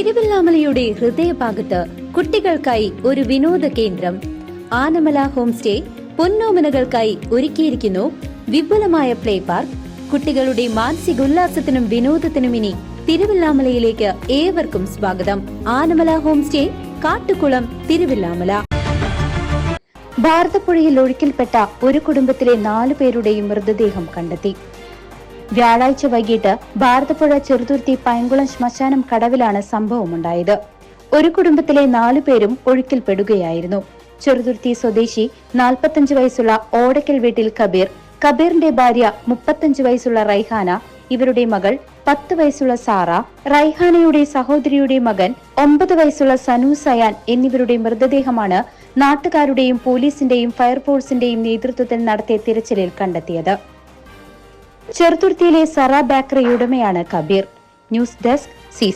തിരുവല്ലാമലയുടെ ഹൃദയഭാഗത്ത് കുട്ടികൾക്കായി ഒരു വിനോദ കേന്ദ്രം. ആനമല ഹോം സ്റ്റേ പൊന്നോമനകൾക്കായി ഒരുക്കിയിരിക്കുന്നു വിപുലമായ പ്ലേ പാർക്ക്. കുട്ടികളുടെ മാനസികോല്ലാസത്തിനും വിനോദത്തിനും ഇനി തിരുവല്ലാമലയിലേക്ക് ഏവർക്കും സ്വാഗതം. Anamala home stay Kattukulam Thiruvilwamala. ഭാരതപ്പുഴയിൽ ഒഴുക്കിൽപ്പെട്ട ഒരു കുടുംബത്തിലെ നാലു പേരുടെയും മൃതദേഹം കണ്ടെത്തി. വ്യാഴാഴ്ച വൈകിട്ട് ഭാരതപ്പുഴ ചെറുതുരുത്തി പൈങ്കുളം ശ്മശാനം കടവിലാണ് സംഭവമുണ്ടായത്. ഒരു കുടുംബത്തിലെ നാലു പേരും ഒഴുക്കിൽപ്പെടുകയായിരുന്നു. ചെറുതുരുത്തി സ്വദേശി നാൽപ്പത്തഞ്ച് വയസ്സുള്ള ഓടക്കൽ വീട്ടിൽ കബീർ കബീറിന്റെ ഭാര്യ മുപ്പത്തഞ്ച് വയസ്സുള്ള റൈഹാന ഇവരുടെ മകൾ പത്ത് വയസ്സുള്ള സാറ റൈഹാനയുടെ സഹോദരിയുടെ മകൻ ഒമ്പത് വയസ്സുള്ള സനു സയാൻ എന്നിവരുടെ മൃതദേഹമാണ് നാട്ടുകാരുടെയും പോലീസിന്റെയും ഫയർഫോഴ്സിന്റെയും നേതൃത്വത്തിൽ നടത്തിയ തിരച്ചിലിൽ കണ്ടെത്തിയത്. ചെറുതുരുത്തിയിലെ സറ ബേക്കറി ഉടമയാണ് കബീർ. News desk C